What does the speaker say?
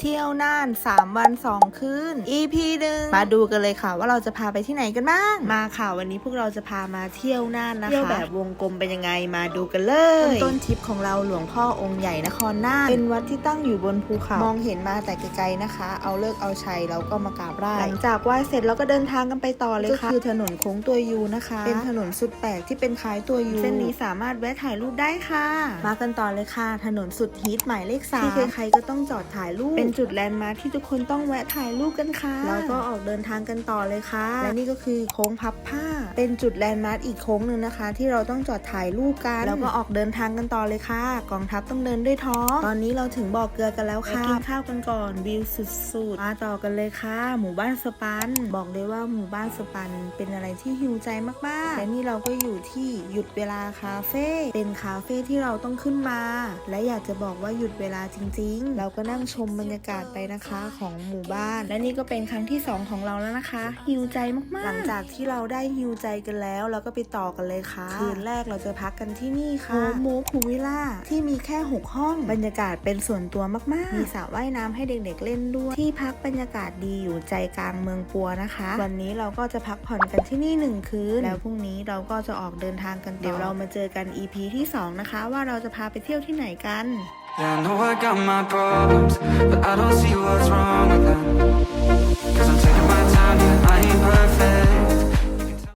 เที่ยวน่าน 3 วัน 2 คืน EP หนึ่งมาดูกันเลยค่ะ ว่าเราจะพาไปที่ไหนกันบ้างมาค่ะ วันนี้พวกเราจะพามาเที่ยวน่านนะคะเที่ยวแบบวงกลมเป็นยังไงมาดูกันเลยต้นทริปของเราหลวงพ่อองค์ใหญ่นครน่านเป็นวัดที่ตั้งอยู่บนภูเขามองเห็นมาแต่ไกลๆนะคะ เอาเลิกเอาชัยแล้วก็มากราบไหว้หลังจากไหว้เสร็จเราก็เดินทางกันไปต่อเลยค่ะก็คือถนนโค้งตัวยูนะคะ เป็นถนนสุดแปลกที่เป็นคล้ายตัวยูเส้นนี้สามารถแวะถ่ายรูปได้ค่ะ มากันต่อเลยค่ะ ถนนสุดฮิตหมายเลขสามที่ใครๆก็ต้องจอดถ่ายรูปเป็นจุดแลนด์มาร์คที่ทุกคนต้องแวะถ่ายรูปกันค่ะ แล้วก็ออกเดินทางกันต่อเลยค่ะ และนี่ก็คือโค้งพับผ้า เป็นจุดแลนด์มาร์คอีกโค้งหนึ่งนะคะ ที่เราต้องจอดถ่ายรูปกันแล้วก็ออกเดินทางกันต่อเลยค่ะ กองทัพต้องเดินด้วยท้องตอนนี้เราถึงบ่อเกลือกันแล้วค่ะกินข้าวกันก่อนวิวสุดๆมาต่อกันเลยค่ะ หมู่บ้านสปัน บอกเลยว่าหมู่บ้านสปัน เป็นอะไรที่ฮิวใจมากๆและนี่เราก็อยู่ที่หยุดเวลาคาเฟ่เป็นคาเฟ่ที่เราต้องขึ้นมา และอยากจะบอกว่าหยุดเวลาจริง ๆ เราก็นั่งชมบรรยากาศไปนะคะของหมู่บ้าน และนี่ก็เป็นครั้งที่สองของเราแล้วนะคะฮิวใจมากๆ หลังจากที่เราได้ฮิวใจกันแล้วเราก็ไปต่อกันเลยค่ะ คืนแรกเราจะพักกันที่นี่ค่ะโฮมโมคูวิล่าที่มีแค่ 6 ห้อง บรรยากาศเป็นส่วนตัวมาก ๆ มีสระว่ายน้ำให้เด็ก ๆ เล่นด้วย ที่พักบรรยากาศดีอยู่ใจกลางเมืองปัวนะคะ วันนี้เราก็จะพักผ่อนกันที่นี่หนึ่งคืน แล้วพรุ่งนี้เราก็จะออกเดินทางกันต่อเดี๋ยวเรามาเจอกัน EP ที่ 2 นะคะ ว่าเราจะพาไปเที่ยวที่ไหนกัน Yeah, I know I got my problems, but I don't see what's wrong with them.